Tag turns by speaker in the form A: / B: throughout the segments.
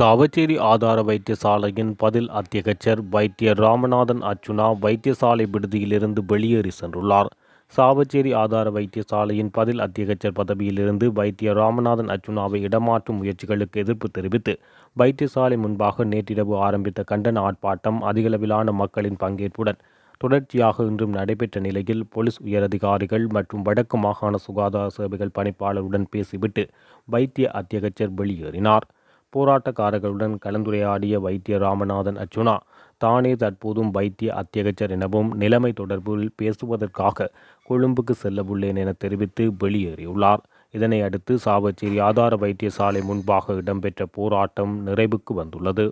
A: சாவச்சேரி ஆதார வைத்தியசாலையின் பதில் அத்தியகச்சர் வைத்தியர் ராமநாதன் அர்ச்சுனா வைத்தியசாலை விடுதியிலிருந்து வெளியேறி சென்றுள்ளார். சாவச்சேரி ஆதார வைத்தியசாலையின் பதில் அத்தியகச்சர் பதவியிலிருந்து வைத்தியர் ராமநாதன் அர்ச்சுனாவை இடமாற்றும் முயற்சிகளுக்கு எதிர்ப்பு தெரிவித்து வைத்தியசாலை முன்பாக நேற்றிரவு ஆரம்பித்த கண்டன ஆர்ப்பாட்டம் அதிகளவிலான மக்களின் பங்கேற்புடன் தொடர்ச்சியாக இன்றும் நடைபெற்ற நிலையில் போலீஸ் உயரதிகாரிகள் மற்றும் வடக்கு மாகாண சுகாதார சேவைகள் பணிப்பாளருடன் பேசிவிட்டு வைத்திய அத்தியகச்சர் வெளியேறினார். போராட்டக்காரர்களுடன் கலந்துரையாடிய வைத்திய ராமநாதன் அர்ச்சுனா தானே தற்போதும் வைத்திய அத்தியகச்சர் எனவும் நிலைமை தொடர்பில் பேசுவதற்காக கொழும்புக்கு செல்லவுள்ளேன் என தெரிவித்து வெளியேறியுள்ளார். இதனை அடுத்து சாவச்சேரி ஆதார வைத்தியசாலை முன்பாக இடம்பெற்ற போராட்டம் நிறைவுக்கு வந்துள்ளது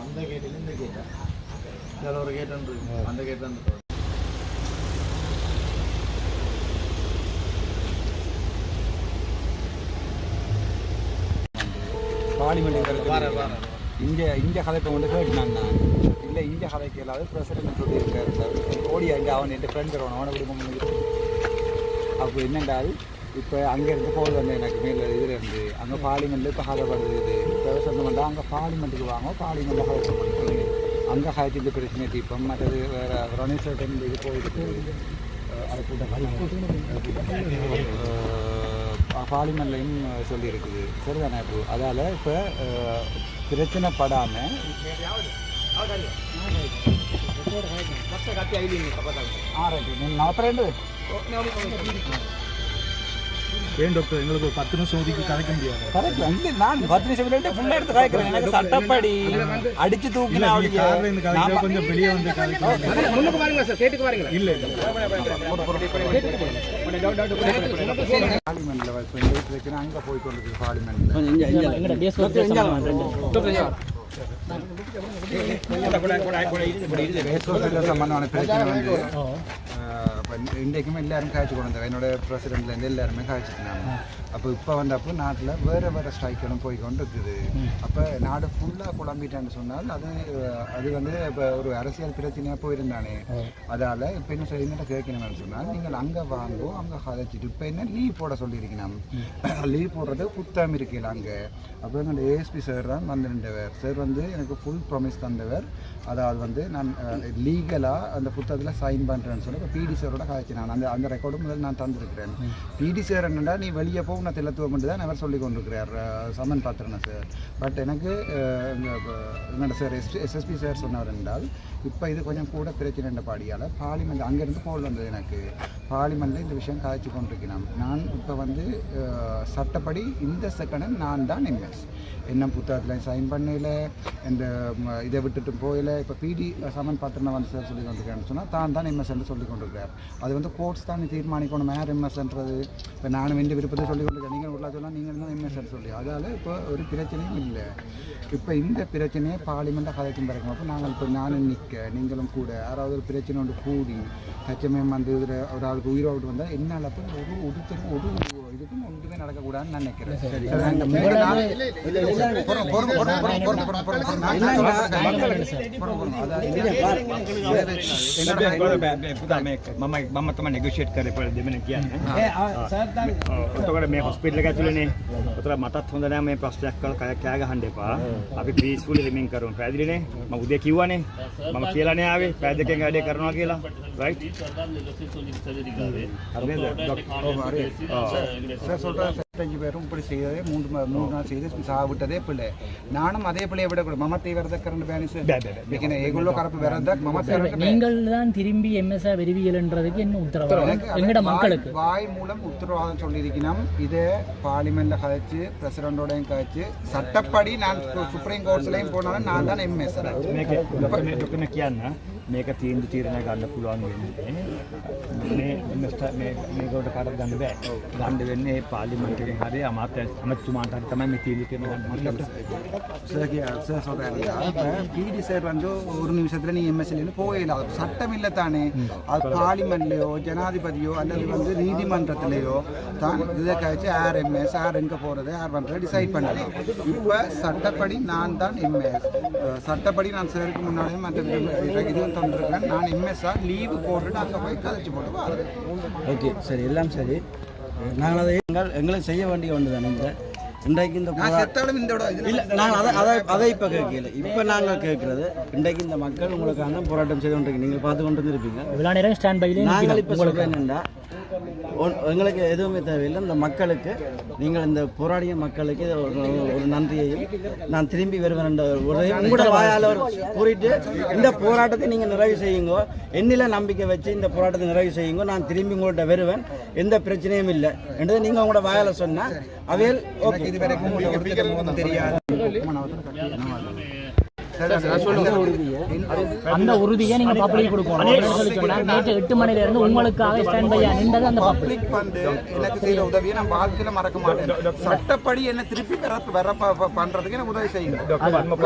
B: அந்த கேட்டில் இந்த கேட்டா இதில் ஒரு கேட் ஒன்று இருக்கு. அந்த கேட் தான்
C: பார்லிமெண்ட் இங்க இங்க கதைப்பை வந்து கேட்டான் நான் இல்லை இங்க கதைக்கு இல்லாத பிரசிடென்ட் சொல்லியிருக்காரு சார் ஓடி அங்கே அவன் என் ஃப்ரெண்ட் வருவான் அவனை விடுக்க முடியும் அப்போ என்னென்றால் இப்போ அங்கேருந்து போகுது வந்து எனக்கு மேலே இதில் இருந்து. அங்கே பார்லிமெண்ட்டில் இப்போ இது. இப்போ வந்தால் அங்கே பார்லிமெண்ட்டுக்கு வாங்க பார்லிமெண்ட்டில் கதை பண்ணி காய்ச்சி இந்த பிரச்சனை தீர்ப்போம். மற்றது வேறு ரணேஸ்வர டைம் இது போயிருக்கு. அதை கூட்டம் பார்லிமெண்ட்லையும் சொல்லியிருக்குது. சரிதானே இப்போ அதால் இப்போ பிரச்சனை படாமல் நாற்பது
B: ஏன் டாக்டர் எங்களுக்கு ஒரு பத்து நிமிஷம் ஒதுக்கி கதைக்க முடியாது
C: கரெக்ட் வந்து நான் பத்து நிமிஷம் விளையாட்டு ஃபுல்லாக எடுத்து காய்க்கிறேன் எனக்கு சட்டப்படி அடிச்சு தூக்கினா
B: காரில் இருந்து கதைக்க கொஞ்சம் வெளியே வந்து கதைக்க
D: முன்னுக்கு பாருங்களா சார் கேட்டுக்கு பாருங்களா
B: இல்ல இல்ல
C: பார்லிமெண்ட்ல இப்போ இந்த பிரச்சனை அங்கே போய் கொண்டிருக்கு பார்லிமெண்ட்ல சம்பந்தமான பிரச்சனை வந்து அஹ், அப்ப எல்லாரும் காய்ச்சி கொண்டு வந்தாங்க என்னோட பிரசிடென்ட்லேருந்து எல்லாருமே காய்ச்சிட்டு அப்போ இப்போ வந்தப்போ நாட்டில் வேறு வேறு ஸ்ட்ரைக்கெல்லாம் போய் கொண்டு இருக்குது அப்போ நாடு ஃபுல்லாக குழம்பிட்டான்னு சொன்னால் அது அது வந்து இப்போ ஒரு அரசியல் பிரச்சனையாக போயிருந்தானே. அதால் இப்போ என்ன சொல்லி என்ன கேட்கணும்னு சொன்னால் நீங்கள் அங்கே வாங்கோ அங்கே கதைச்சிட்டு இப்போ என்ன லீவ் போட சொல்லியிருக்கணும். லீவ் போடுறது புத்தகம் இருக்கையில் அங்கே. அப்போ எங்கள் ஏஎஸ்பி சார் தான் வந்திருந்தவர். சார் வந்து எனக்கு ஃபுல் ப்ராமிஸ் தந்தவர். அதாவது வந்து நான் லீகலாக அந்த புத்தகத்தில் சைன் பண்ணுறேன்னு சொல்லி இப்போ பிடி சாரோட காய்ச்சி நான் அந்த அந்த ரெக்கார்டும் முதல் நான் தந்திருக்கிறேன். பிடி சார் என்னடா நீ வெளியே போ தெல்லத்துவம் தெளித்துவம் தான் அவர் சொல்லி கொண்டிருக்கிறார் சமன் பாத்திரன் சார். பட் எனக்கு அஹ், என்னோட சார் எஸ் எஸ்எஸ்பி சார் சொன்னவர் என்றால் இப்போ இது கொஞ்சம் கூட பிரச்சனை பாடியால். பார்லிமெண்ட் அங்கேருந்து கோல் வந்தது எனக்கு. பார்லிமெண்ட்டில் இந்த விஷயம் காய்ச்சி கொண்டிருக்கிறேன். நான் இப்போ வந்து சட்டப்படி இந்த செகண்ட் நான் தான் எம்எஸ் என்ன புத்தகத்தில் சைன் பண்ணல இந்த இதை விட்டுட்டு போயில இப்போ பிடி சமன் பாத்திரம் வந்து சார் சொல்லி கொண்டிருக்கேன்னு சொன்னால் தான் தான் எம்எஸ் என்று சொல்லி கொண்டிருக்கிறார். அது வந்து கோர்ட்ஸ் தான் தீர்மானிக்கணும். யார் எம்எஸ்ன்றது இப்போ நானும் எந்த விருப்பத்தை சொல்லி கொண்டிருக்கேன். நீங்கள் உள்ள சொல்லலாம் நீங்கள் தான் எம்எஸ்ன்னு சொல்லி அதால் இப்போ ஒரு பிரச்சனையும் இல்லை. இப்போ இந்த பிரச்சனையை பார்லிமெண்ட்டை கதைக்கும் பிறகு அப்போ நாங்கள் இப்போ நானும் நிற்க நீங்களும் கூட யாராவது ஒரு பிரச்சனை ஒன்று கூடி தச்சமயம் வந்து இதில் ஒரு ஆளுக்கு உயிரோடு வந்தால் என்னால் அப்போ ஒரு ஒருத்தரும் ஒரு இதுக்கும் ஒன்றுமே நடக்கக்கூடாதுன்னு நான் நினைக்கிறேன் சரி, அந்த மூணு நாள் பொறுங்க, பொறுங்க, பொறுங்க, பொறுங்க, பொறுங்க, பொறுங்க, பொறுங்க, பொறுங்க. நான் நான் சொல்றேன். பொறுங்க, பொறுங்க. அதாவது
E: මම මම තම නෙගෂේට් කර පල දෙමන කියන්න ඔතකට මේ හොස්පිටල ඇතුලනේ ඔතර මටත් හොඳ නෑ මේ ප්‍රශ්නයක් කල කය කෑග හන්ඩපා අපි පිස්පුල හෙමින් කරුන් පැදිලිනේ ම උදේ කිව්වනේ මම આમાં કેલા નહીં આવે કાયદે કે કાયદે
C: કરવા કેલા રાઈટ அஞ்சு பேரும் இப்படி செய்ததே மூன்று மூணு நாள் செய்து சாவிட்டதே பிள்ளை நானும் அதே பிள்ளையை விடக்கூடாது மமத்தை வரதக்கரண்டு பேனிஸ் ஏகுள்ள கரப்பு வரதக் மமத்தை
F: நீங்கள் தான் திரும்பி எம்எஸ்ஆ விரிவியல்ன்றதுக்கு என்ன உத்தரவாதம் எங்கட மக்களுக்கு
C: வாய் மூலம் உத்தரவாதம் சொல்லியிருக்கணும் இதே பார்லிமெண்ட்ல கதைச்சு பிரசிடண்டோடையும் கதைச்சு சட்டப்படி நான் சுப்ரீம் கோர்ட்ஸ்லயும் போனாலும் நான் தான் எம்எஸ்
E: මේක ඩොක්ටර් කියන්න මේක තීන්දුව තීරණය ගන්න පුළුවන් වෙන්නේ මේ මිනිස්ටර් මේ මේකට කාටවත් ගන්න බෑ ගන්න වෙන්නේ පාර්ලිමේන්තුවෙන් හරි අමාත්‍ය අමාත්‍යතුමාට හරි තමයි මේ තීන්දුව තීරණය ගන්න
C: சார் சார் சொல்கிறாரு இப்போ பிடி சார் வந்து ஒரு நிமிஷத்தில் நீ எம்எஸ்எல்னு போயிடலாம் அது சட்டம் இல்லை தானே அது பார்லிமெண்ட்லேயோ ஜனாதிபதியோ அல்லது வந்து நீதிமன்றத்திலேயோ தான் இதை கழிச்சு யார் எம்எஸ் யார் எங்கே போகிறது யார் பண்ணுறது டிசைட் பண்ணலாம் இப்போ சட்டப்படி நான் தான் எம்எஸ் சட்டப்படி நான் சேருக்கு முன்னாடியே மற்ற தந்துருக்கேன். தந்திருக்கிறேன் நான் சார் லீவு போட்டுட்டு அங்கே போய் கதைச்சு போட்டு வரேன்.
B: ஓகே சரி எல்லாம் சரி. நாங்கள் அதை எங்கள் எங்களை செய்ய வேண்டிய ஒன்று தானே இந்த இன்றைக்கு இந்த
C: செத்தாலும்
B: இல்ல நாங்கள் அதை அதை அதை இப்போ கேட்கல. இப்போ நாங்கள் கேட்குறது இன்றைக்கு இந்த மக்கள் உங்களுக்கான போராட்டம் செய்து கொண்டிருக்கீங்க நீங்கள் பார்த்து கொண்டு இருப்பீங்க
F: இவ்வளோ நேரம் ஸ்டாண்ட் பைலே
B: நாங்கள் இப்போ சொல்கிறேன் என்னென்னா எங்களுக்கு எதுவுமே தேவையில்லை. இந்த மக்களுக்கு நீங்கள் இந்த போராடிய மக்களுக்கு ஒரு ஒரு நன்றியையும் நான் திரும்பி வருவேன் என்ற ஒரு உங்களோட வாயால் கூறிட்டு இந்த போராட்டத்தை நீங்கள் நிறைவு செய்யுங்க. என்னில நம்பிக்கை வச்சு இந்த போராட்டத்தை நிறைவு செய்யுங்க. நான் திரும்பி உங்கள்கிட்ட வருவேன். எந்த பிரச்சனையும் இல்லை. என்றதை நீங்கள் உங்களோட வாயால் சொன்னால் அவையில் ஓகே.
C: இது வரைக்கும் ஒருத்தருக்கும் தெரியாது
F: அந்த உறுதியை நீங்க பப்ளிக் கொடுக்கணும். நேற்று எட்டு மணில இருந்து உங்களுக்காக ஸ்டாண்ட் பையா நின்றது அந்த பப்ளிக்
C: வந்து எனக்கு செய்த உதவியை நான் வாழ்க்கையில மறக்க மாட்டேன். சட்டப்படி என்ன திருப்பி வர வர பண்றதுக்கு எனக்கு உதவி செய்யுங்க.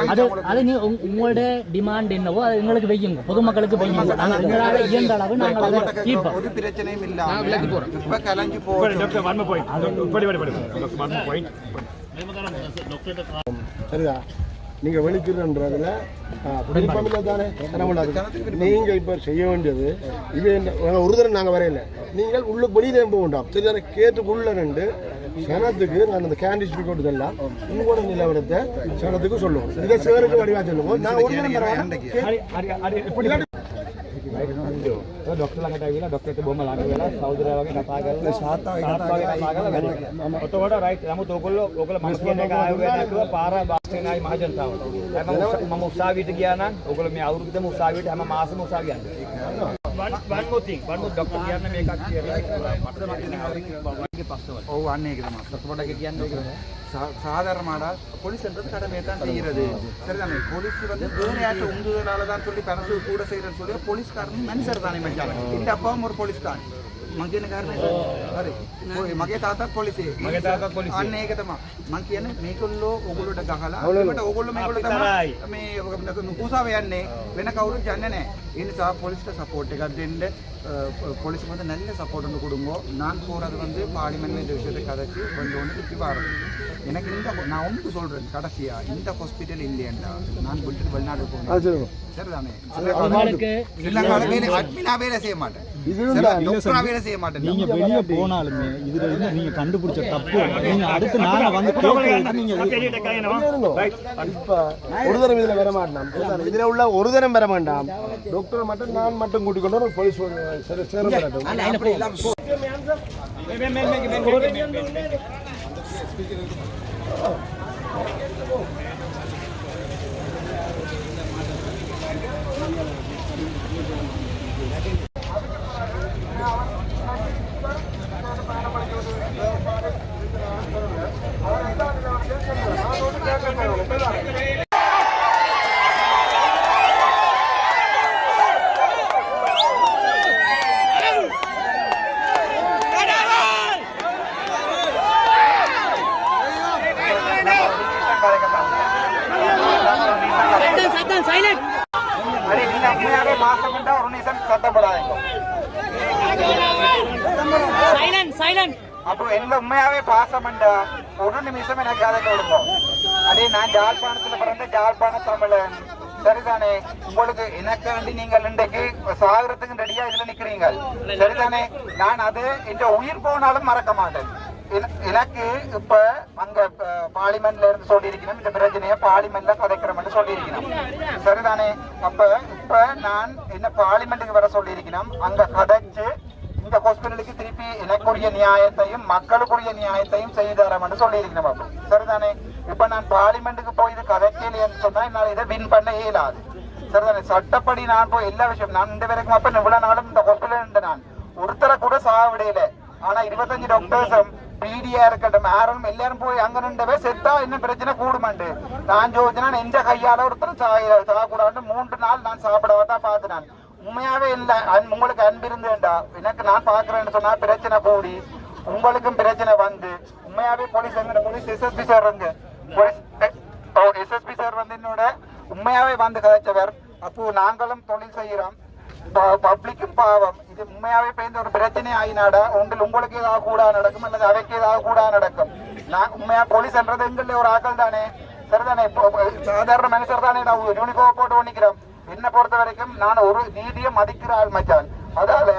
F: அது அது நீ உங்க- உங்களோட டிமாண்ட் என்னவோ அது எங்களுக்கு வையுங்க. பொதுமக்களுக்கு வையுங்க. எங்களால் இயன்ற அளவு நாங்கள் அதை தீர்ப்போம்
C: ஒரு பிரச்சனையும் இல்லாம இப்ப கலைஞ்சு போகும்.
D: சரிதா? நீங்க வெளிக்கிறன்றதுல விருப்பமில்லை தானே? நம்மளது நீங்க இப்ப செய்ய வேண்டியது இது என்ன- ஒரு தடவை நாங்க வரையில. நீங்கள் உள்ள வெளியில போக வேண்டாம். சரிதானே? கேட்டுக்குள்ள ரெண்டு சனத்துக்கு நான் அந்த கேண்டிஸ் கொடுத்து எல்லாம் உங்களோட நிலவரத்தை சனத்துக்கு சொல்லுவோம். இதை சேருக்கு வடிவா சொல்லுவோம். நான் ஒரு ડોક્ટર ළඟට
E: આવીලා ડોક્ટર બહુ લાગે વેલા સૌદરા વાગે કથા કરેલા સાત વાગે કથા કરેલા તો વડા રાઈટ રામુ તોગલો ઓગલ માસ્કેને કા આવ્યો પારા બાસ્કેને આઈ મહાજન થાવ એમાં મમ ઉસાવીટ ગયા ના ઓગલ મે આવૃત મે ઉસાવીટ હમ માસ મે ઉસાવી આંદે උසාවියට හැම මාසෙම උසාවිය යනවා. one one more thing one more doctor කියන්න මේකක් කියලා මට මගේ පස්සවල.
C: ஓ அன்னைக்குதான்
E: සතුටක් කියන්නේ
C: சா- சாதாரணமாடா போலீஸ்ன்றது கடமையை தான் செய்யறது சரிதானே போலீஸ் வந்து வேற யார்ட்ட உந்துதலால தான் சொல்லி தனக்கு கூட செய்யறன்னு சொல்லி போலீஸ்காரன் மனுஷர் தானே மச்சான் இந்த அப்பாவும் ஒரு போலீஸ்காரன் මං කියන කාරණේ හරි. ඔය මගේ තාත්තත් පොලිසියේ.
E: මගේ තාත්තත් පොලිසියේ.
C: අන්න ඒක තමයි. මං කියන්නේ මේකෙල්ලෝ ඕගොල්ලෝට ගහලා ඒකට ඕගොල්ලෝ මේගොල්ලෝ
E: තමයි
C: මේ නුකුසාව යන්නේ වෙන කවුරුත් යන්නේ නැහැ. ඒ නිසා පොලිසියට සපෝට් එකක් දෙන්න போலீஸ் வந்து நல்ல சப்போர்ட் ஒன்று கொடுங்க. நான் போகிறது வந்து பார்லிமெண்ட்ல இந்த விஷயத்தை கதைச்சு கொஞ்சம் ஒன்று திருப்பி வரும் எனக்கு இந்த நான் ஒன்று சொல்றேன் கடைசியா. இந்த ஹாஸ்பிட்டல் இல்லையண்டா. நான் விட்டுட்டு வெளிநாடு
D: சொல்லுங்க
C: சரிதானே? ஸ்ரீலங்காவில் வேலை அட்மினா வேலை செய்ய மாட்டேன்.
G: நீங்க வெளியே போனாலுமே இதுல இருந்து நீங்க கண்டுபிடிச்ச தப்பு. நீங்க அடுத்து நாங்க வந்து
D: ஒரு தரம் இதுல வர மாட்டான். சரிதானே? இதுல உள்ள ஒரு தரம் வர வேண்டாம் டாக்டர் மட்டும் நான் மட்டும் கூட்டிக் கொண்டு ஒரு போலீஸ் சேர- சேர மாட்டோம்
C: अरे நீங்க உண்மையாவே மாசம் பண்ணா ஒரு நிமிஷம் சத்தப்படாதீங்க அப்போ என்ன உண்மையாவே பாசம் பண்ணா ஒரு எனக்கு அதை கொடுக்கும் அதே நான் ஜாழ்ப்பாணத்துல பிறந்த ஜாழ்ப்பாண தமிழன். சரிதானே? உங்களுக்கு எனக்காண்டி நீங்கள் இன்றைக்கு சாகரத்துக்கு ரெடியா இதுல நிக்கிறீங்க சரிதானே? நான் அது இந்த உயிர் போனாலும் மறக்க மாட்டேன். என- எனக்கு இப்ப அங்க பார்லிமெண்ட்ல இருந்து சொல்லியிருக்கணும். இந்த பிரச்சனையை பார்லிமெண்ட்ல கதைக்கிறோம்னு சொல்லியிருக்கணும். சரிதானே? அப்ப இப்ப நான் என்ன பார்லிமெண்ட்டுக்கு வர சொல்லியிருக்கணும். அங்க கதைச்சு இந்த ஹாஸ்பிட்டலுக்கு திருப்பி எனக்குரிய நியாயத்தையும் மக்களுக்குரிய நியாயத்தையும் செய்து என்று சொல்லியிருக்கணும் அப்போ சரிதானே? இப்ப நான் பார்லிமெண்ட்டுக்கு போய் இது கதைக்கலைன்னு சொன்னா என்னால் இதை வின் பண்ண இயலாது. சரிதானே? சட்டப்படி நான் போய் எல்லா விஷயம் நான் இந்த வரைக்கும் அப்ப இவ்வளவு நாளும் இந்த ஹாஸ்பிட்டல் இருந்த நான். ஒருத்தரை கூட சாவிடையில
H: ஆனா இருபத்தஞ்சு டாக்டர்ஸும் பிடியா இருக்கட்டும் யாரும் எல்லாரும் போய் அங்க நின்றவே செத்தா இன்னும் பிரச்சனை கூடுமாண்டு? நான் ஜோதினா எந்த கையால ஒருத்தர் சாகக்கூடாது மூன்று நாள் நான் சாப்பிடவா தான் பார்த்து நான். உண்மையாவே இல்லை. அன்- உங்களுக்கு அன்பு இருந்தேன்டா எனக்கு நான் பாக்குறேன்னு சொன்னா பிரச்சனை கூடி உங்களுக்கும் பிரச்சனை வந்து. உண்மையாவே போலீஸ் எங்க போலீஸ் எஸ்எஸ்பி சார் இருந்து போலீஸ் எஸ்எஸ்பி சார் வந்து என்னோட உண்மையாவே வந்து கதைச்சவர் அப்போ நாங்களும் தொழில் செய்கிறோம் பப்ளிக்கும் பாவம். இது உண்மையாவே பேர்ந்த ஒரு பிரச்சனை ஆயினாடா. உங்கள் உங்களுக்கு ஏதாவது கூட நடக்கும் அல்லது அவைக்கு ஏதாவது கூட நடக்கும். நான் உண்மையா போலீஸ்ன்றது எங்களுடைய ஒரு ஆக்கள் தானே சரிதானே சாதாரண மனுஷர் தானே நான் யூனிஃபார்ம் போட்டு பண்ணிக்கிறோம் என்னை பொறுத்த வரைக்கும் நான் ஒரு நீதியை மதிக்கிற ஆள் மச்சான். அதால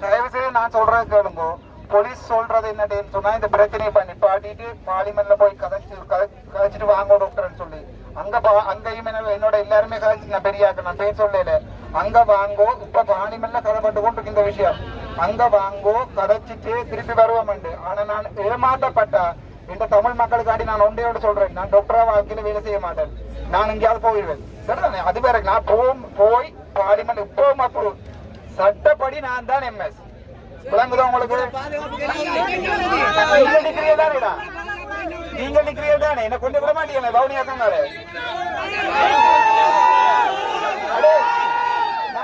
H: தயவு செய்து நான் சொல்றது கேளுங்க. போலீஸ் சொல்றது என்னன்னு சொன்னா இந்த பிரச்சனையை பண்ணி பாட்டிட்டு பார்லிமெண்ட்ல போய் கதைச்சு கதைச்சிட்டு வாங்க டாக்டர்னு சொல்லி. அங்க பா- அங்கேயும் என்ன- என்னோட எல்லாருமே கதைச்சு நான் பெரியாக்க நான் பேர் சொல்லல அங்க வாங்கோ இப்ப பார்லிமெண்ட்ல கதைப்பட்டு கொண்டு இந்த விஷயம். அங்க வாங்கோ கதைச்சிட்டு திருப்பி வருவோம்ண்டு ஆனா நான் ஏமாற்றப்பட்டா இந்த தமிழ் மக்களுக்காண்டி நான் ஒன்றையோட சொல்றேன். நான் டாக்டரா வாழ்க்கையில வேலை செய்ய மாட்டேன். நான் எங்கேயாவது போயிடுவேன் சரிதானே? அது வேற நான் போம் போய் பார்லிமெண்ட் இப்பவும் அப்ரூவ் சட்டப்படி நான் தான் எம்எஸ் விளங்குதா உங்களுக்கு? நீங்கள் டிகிரியே தானேடா? நீங்கள் டிகிரியே தானே? என்ன கொண்டு விட மாட்டீங்க பவுனியா சொன்னாரு.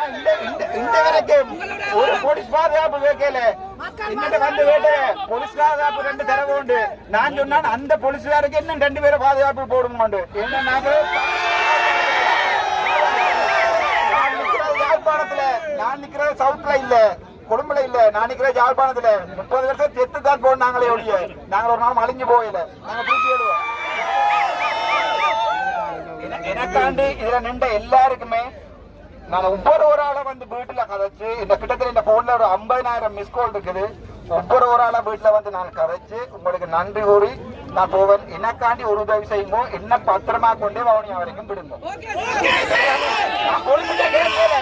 H: இந்த இந்த- வரைக்கும் ஒரு போலீஸ் பாதுகாப்பு கேட்கல இன்னிட்ட வந்து கேட்டு போலீஸ் பாதுகாப்பு ரெண்டு தரவு உண்டு நான் சொன்னான் அந்த போலீஸ்காருக்கு இன்னும் ரெண்டு பேரை பாதுகாப்பு போடுங்க என்ன நாங்க நான் நிக்கிறது யாழ்ப்பாணத்துல நான் நிக்கிறது சவுத்ல இல்ல கொழும்புல இல்ல நான் நிக்கிறது யாழ்ப்பாணத்துல முப்பது வருஷம் செத்து தான் போனாங்களே ஒழிய நாங்க ஒரு நாள் அழிஞ்சு போயில நாங்க பூச்சி எழுவோம் என- எனக்காண்டி இதுல நின்ற எல்லாருக்குமே நான் ஒவ்வொரு ஒரு ஆளை வந்து வீட்டுல கதைச்சு இந்த கிட்டத்தட்ட இந்த போன்ல ஒரு ஐம்பதாயிரம் மிஸ் கால் இருக்குது. ஒவ்வொரு ஒரு ஆளா வீட்டுல வந்து நான் கதைச்சு உங்களுக்கு நன்றி கூறி நான் போவேன். எனக்காண்டி ஒரு உதவி செய்யுமோ என்ன பத்திரமா கொண்டே வவுனியா வரைக்கும் விடுங்க. நான் போலீஸ்கிட்ட கேட்கல.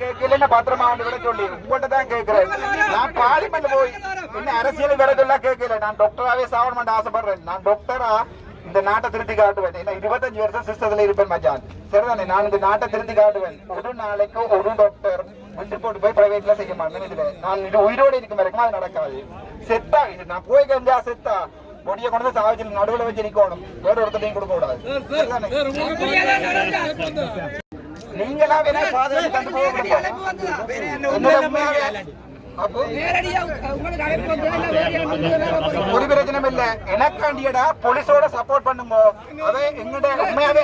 H: கேட்கல என்ன பத்திரமா வந்து விட சொல்லி. உங்கள்கிட்ட தான் கேட்கிறேன். நான் பார்லிமெண்ட் போய் என்ன அரசியல் விட சொல்ல கேட்கல. நான் டாக்டராவே சாவணும்னு ஆசைப்படுறேன். நான் டாக்டரா இந்த நாட்டை திருத்தி காட்டுவேன் என்ன இருபத்தஞ்சு வருஷம் சிஸ்டத்துல இருப்பேன் மச்சான் சரிதானே நான் இந்த நாட்டை திருத்தி காட்டுவேன் ஒரு நாளைக்கு ஒரு டாக்டர் போட்டு போய் பிரைவேட்ல செய்ய மாட்டேன் இதுல நான் இது உயிரோடு இருக்கும் வரைக்கும் அது நடக்காது செத்தா இது நான் போய் கஞ்சா செத்தா பொடியை கொண்டு சாவச்சில் நடுவுல வச்சு நிக்கணும் வேற ஒருத்தரையும் கொடுக்க கூடாது? நீங்களா வேணா பாதுகாத்து ஒரு பிரச்சனையும் இல்ல எனக்காண்டியடா போலீஸோட சப்போர்ட் பண்ணுங்க. அவ எங்கட உண்மையாவே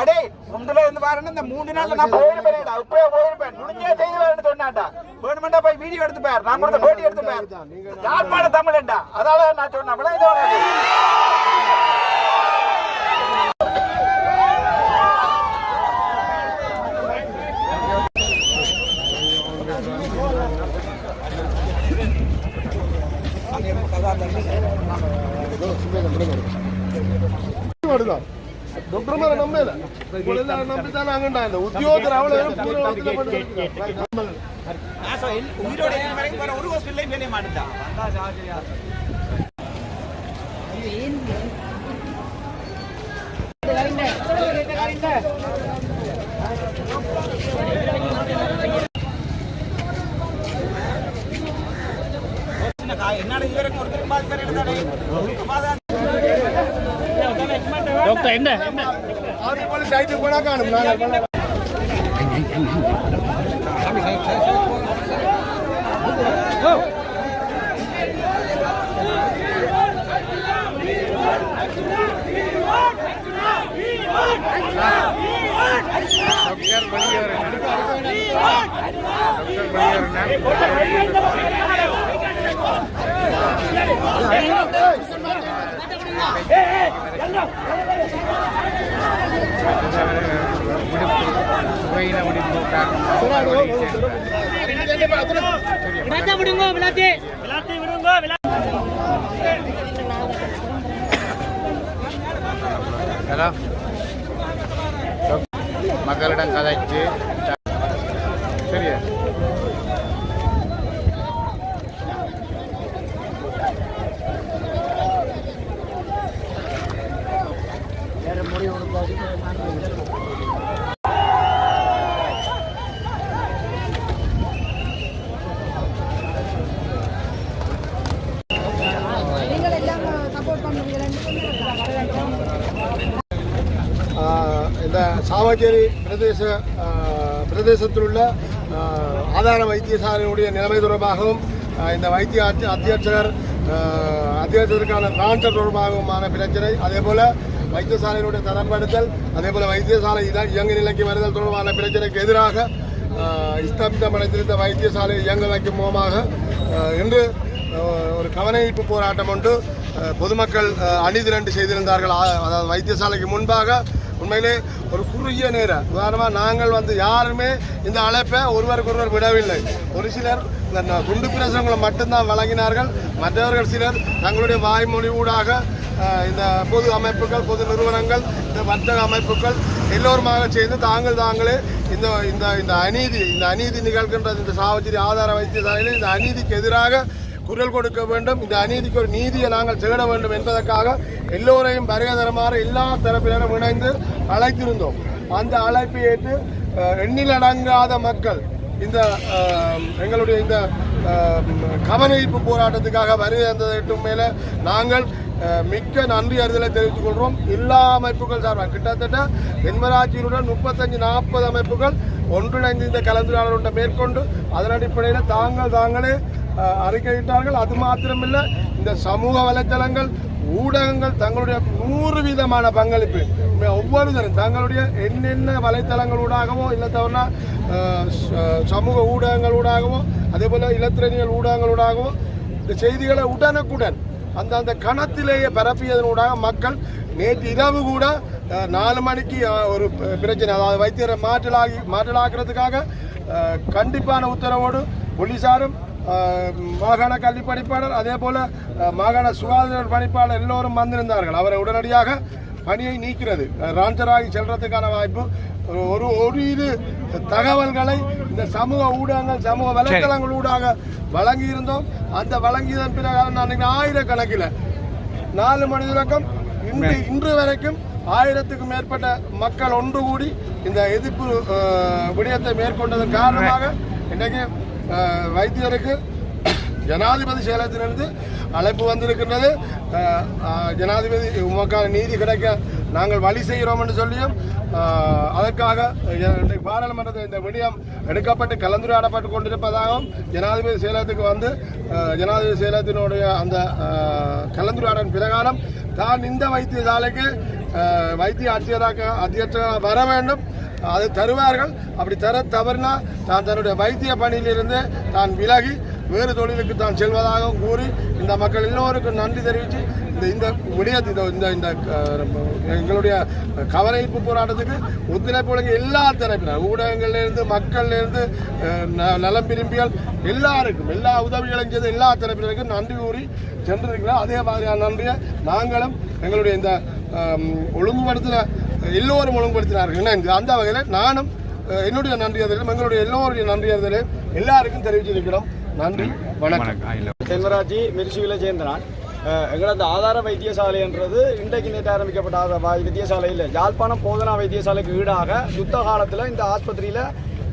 H: அடே உந்துல இருந்து பாருங்க இந்த மூணு நாள்ல நான் போயிருப்பேன் இப்பவே போயிருப்பேன். முடிஞ்சே செய்வேன் சொன்னாண்டா வேணுமெண்டா போய் வீடியோ எடுத்து பார் நான் கொடுத்த பேட்டி எடுத்து பார் யாழ்ப்பாண தமிழண்டா அதால நான் சொன்னேன்.
D: டாக்டர்மார நம்பல
H: உயிரோட வரைக்கும் ஒரு ஹாஸ்பிட்டலையும் வேலைய என்னோட இதுவரைக்கும் ஒருத்தரும் பாதிக்கிறேன்
F: டாக்டர் என்ன என்ன
D: Hey, hey, hey, காணும் நாங்கள்
F: விடுங்க விளாத்தி
I: ஹலோ. மக்களிடம் கதைச்சு
D: சாவச்சேரி பிரதேச பிரதேசத்தில் உள்ள ஆதார வைத்தியசாலையினுடைய நிலைமை தொடர்பாகவும் இந்த வைத்திய அத்தியட்சகர் ஆஹ், அத்தியட்சகருக்கான தொடர்பாகவுமான பிரச்சனை அதே போல வைத்தியசாலையினுடைய தரப்படுத்தல் அதே போல வைத்தியசாலை இதான் இயங்கு நிலைக்கு வருதல் தொடர்பான பிரச்சனைக்கு எதிராக ஆஹ், அடைந்திருந்த வைத்தியசாலை இயங்க வைக்கும் மூலமாக இன்று ஒரு கவனஈர்ப்பு போராட்டம் ஒன்று பொதுமக்கள் அணிதிரண்டு செய்திருந்தார்கள். அதாவது வைத்தியசாலைக்கு முன்பாக உண்மையிலே ஒரு குறுகிய நேரம் உதாரணமாக நாங்கள் வந்து யாருமே இந்த அழைப்பை ஒருவருக்கு ஒருவர் விடவில்லை. ஒரு சிலர் இந்த துண்டு பிரசுரங்களை மட்டும்தான் வழங்கினார்கள். மற்றவர்கள் சிலர் தங்களுடைய வாய்மொழி ஊடாக இந்த பொது அமைப்புகள் பொது நிறுவனங்கள் இந்த வர்த்தக அமைப்புகள் எல்லோருமாக சேர்ந்து தாங்கள் தாங்களே இந்த இந்த இந்த அநீதி இந்த அநீதி நிகழ்கின்ற இந்த சாவச்சேரி ஆதார வைத்தியசாலையில் இந்த அநீதிக்கு எதிராக குரல் கொடுக்க வேண்டும். இந்த அநீதிக்கு ஒரு நீதியை நாங்கள் தேட வேண்டும் என்பதற்காக எல்லோரையும் வருகை எல்லா தரப்பினரும் இணைந்து அழைத்திருந்தோம். அந்த அழைப்பை ஏற்று எண்ணிலடங்காத மக்கள் இந்த எங்களுடைய இந்த அஹ், போராட்டத்துக்காக வருகை தந்ததற்கு மேலே நாங்கள் மிக்க நன்றி அறிதலை தெரிவித்துக் கொள்கிறோம். எல்லா அமைப்புகள் சார்பாக கிட்டத்தட்ட தென்மராட்சியினுடன் முப்பத்தஞ்சு நாற்பது அமைப்புகள் ஒன்றிணைந்து இந்த கலந்துரையாடலுடன் மேற்கொண்டு அதன் அடிப்படையில் தாங்கள் தாங்களே அறிக்கையிட்டார்கள். அது மாத்திரமில்லை இந்த சமூக வலைத்தளங்கள் ஊடகங்கள் தங்களுடைய நூறு விதமான பங்களிப்பு. ஒவ்வொருத்தரும் தங்களுடைய என்னென்ன வலைத்தளங்களூடாகவோ இல்லை தவிர அஹ், சமூக ஊடகங்களூடாகவோ அதே போல் இலத்திரனியல் ஊடகங்களூடாகவோ இந்த செய்திகளை உடனுக்குடன் அந்த அந்த கணத்திலேயே பரப்பியதனூடாக மக்கள் நேற்று இரவு கூட நாலு மணிக்கு ஒரு பிரச்சனை அதாவது வைத்தியரை மாற்றலாகி மாற்றலாக்குறதுக்காக கண்டிப்பான உத்தரவோடு போலீசாரும் மாகாண கல்வி பணிப்பாளர் அதே போல மாகாண சுகாதார பணிப்பாளர் எல்லோரும் வந்திருந்தார்கள். அவரை உடனடியாக பணியை நீக்கிறது. ராஞ்சராகி செல்றதுக்கான வாய்ப்பு ஒரு- ஒரு இது தகவல்களை இந்த சமூக ஊடகங்கள் சமூக வலைத்தளங்கள் ஊடாக வழங்கி இருந்தோம் அந்த வழங்கியதன் பிறகு அன்னைக்கு ஆயிரக்கணக்கில் நாலு மணி தொடக்கம் இன்று இன்று வரைக்கும் ஆயிரத்துக்கும் மேற்பட்ட மக்கள் ஒன்று கூடி இந்த எதிர்ப்பு விடயத்தை மேற்கொண்டதன் காரணமாக இன்னைக்கு அஹ், வைத்தியருக்கு ஜனாதிபதி செயலகத்திலிருந்து அழைப்பு வந்திருக்கின்றது. ஜனாதிபதி உமக்கான நீதி கிடைக்க நாங்கள் வழி செய்கிறோம் என்று சொல்லியும் அதற்காக பாராளுமன்றத்தில் இந்த விடயம் எடுக்கப்பட்டு கலந்துரையாடப்பட்டு கொண்டிருப்பதாகவும் ஜனாதிபதி செயலகத்துக்கு வந்து ஜனாதிபதி செயலகத்தினுடைய அந்த அஹ், கலந்துரையாடல் பிரகாரம் தான் இந்த வைத்தியசாலைக்கு வைத்திய அத்தியராக அத்தியட்சராக வர வேண்டும். அதை தருவார்கள். அப்படி தர தவறினா தான் தன்னுடைய வைத்திய பணியிலிருந்து தான் விலகி வேறு தொழிலுக்கு தான் செல்வதாகவும் கூறி இந்த மக்கள் எல்லோருக்கும் நன்றி தெரிவித்து இந்த இந்த விடயத்தை இந்த இந்த இந்த எங்களுடைய கவனிப்பு போராட்டத்துக்கு ஒத்துழைப்பு வழங்கிய எல்லா தரப்பினர் ஊடகங்கள்லேருந்து மக்கள்லேருந்து ந- நலம் விரும்பியால் எல்லாருக்கும் எல்லா உதவிகளையும் செய்த எல்லா தரப்பினருக்கும் நன்றி கூறி சென்றிருக்கிறோம். அதே மாதிரியான நன்றியை நாங்களும் எங்களுடைய இந்த ஒழுங்குபடுத்தின எல்லோரும் ஒழுங்குபடுத்தினார்கள் இணைந்து அந்த வகையில் நானும் என்னுடைய நன்றி அறிதலும் எங்களுடைய எல்லோருடைய நன்றி அறிதலையும் எல்லாருக்கும் தெரிவிச்சிருக்கிறோம். நன்றி வணக்கம்.
J: மிரிசுவில சேர்ந்தனான் அஹ் எங்களது ஆதார வைத்தியசாலைன்றது இன்றைக்கு நேற்று ஆரம்பிக்கப்பட்ட வைத்தியசாலை இல்லை யாழ்ப்பாணம் போதனா வைத்தியசாலைக்கு ஈடாக யுத்த காலத்தில் இந்த ஆஸ்பத்திரியில்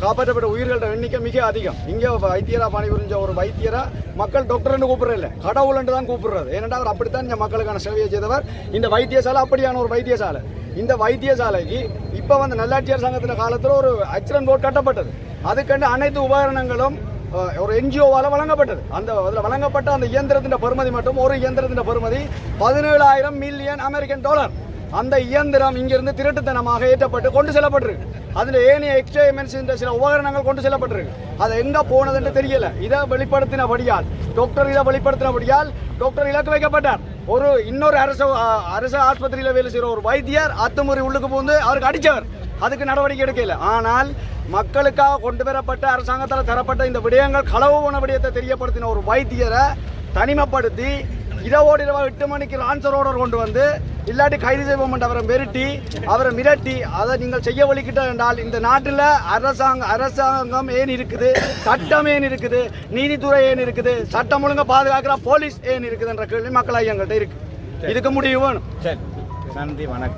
J: காப்பாற்றப்பட்ட உயிர்களோட எண்ணிக்கை மிக அதிகம். இங்கே வைத்தியரா பணிபுரிஞ்ச ஒரு வைத்தியரா மக்கள் டாக்டர்னு கூப்பிடுறதில்ல. கடவுள்னு தான் கூப்பிடுறது. ஏனென்றால் அவர் அப்படித்தான் இந்த மக்களுக்கான சேவையை செய்தவர். இந்த வைத்தியசாலை அப்படியான ஒரு வைத்தியசாலை. இந்த வைத்தியசாலைக்கு இப்போ வந்து நல்லாட்சியர் சங்கத்தின காலத்தில் ஒரு அச்சிரன் போர்டு கட்டப்பட்டது. அதுக்கண்டு அனைத்து உபகரணங்களும் ஒரு என்ஜிஓவால் வழங்கப்பட்டது. அந்த அதில் வழங்கப்பட்ட அந்த இயந்திரத்தின் பெறுமதி மட்டும் ஒரு இயந்திரத்தின் பெறுமதி பதினேழாயிரம் மில்லியன் அமெரிக்கன் டாலர் அந்த இயந்திரம் இங்கிருந்து திருட்டுத்தனமாக ஏற்றப்பட்டு கொண்டு செல்லப்பட்டிருக்கு. அதில் ஏனைய எக்ஸ்பெரிமெண்ட்ஸ் இந்த சில உபகரணங்கள் கொண்டு செல்லப்பட்டிருக்கு. அது எங்கே போனதுன்னு தெரியல. இதை வெளிப்படுத்தினபடியால் டாக்டர் இதை வெளிப்படுத்தினபடியால் டாக்டர் இலக்கு வைக்கப்பட்டார். ஒரு இன்னொரு அரசு அரசு ஆஸ்பத்திரியில் வேலை செய்கிற ஒரு வைத்தியர் அத்துமுறை உள்ளுக்கு புகுந்து அவருக்கு அடித்தவர். அதுக்கு நடவடிக்கை எடுக்கல. ஆனால் மக்களுக்காக கொண்டு வரப்பட்ட அரசாங்கத்தால் தரப்பட்ட இந்த விடயங்கள் களவு போன விடயத்தை தெரியப்படுத்தின ஒரு வைத்தியரை தனிமைப்படுத்தி இரவோடு இரவா எட்டு மணிக்கு லான்சர் ஆர்டர் கொண்டு வந்து இல்லாட்டி கைது செய்வோம் என்று அவரை மிரட்டி அவரை மிரட்டி அதை நீங்கள் செய்ய வழிக்கிட்ட என்றால் இந்த நாட்டில் அரசாங்க அரசாங்கம் ஏன் இருக்குது? சட்டம் ஏன் இருக்குது? நீதித்துறை ஏன் இருக்குது? சட்டம் ஒழுங்கா பாதுகாக்கிற போலீஸ் ஏன் இருக்குது என்ற கேள்வி மக்கள் எங்கள்கிட்ட இருக்கு. இதுக்கு முடிவு வேணும்.
E: சரி. நன்றி வணக்கம்.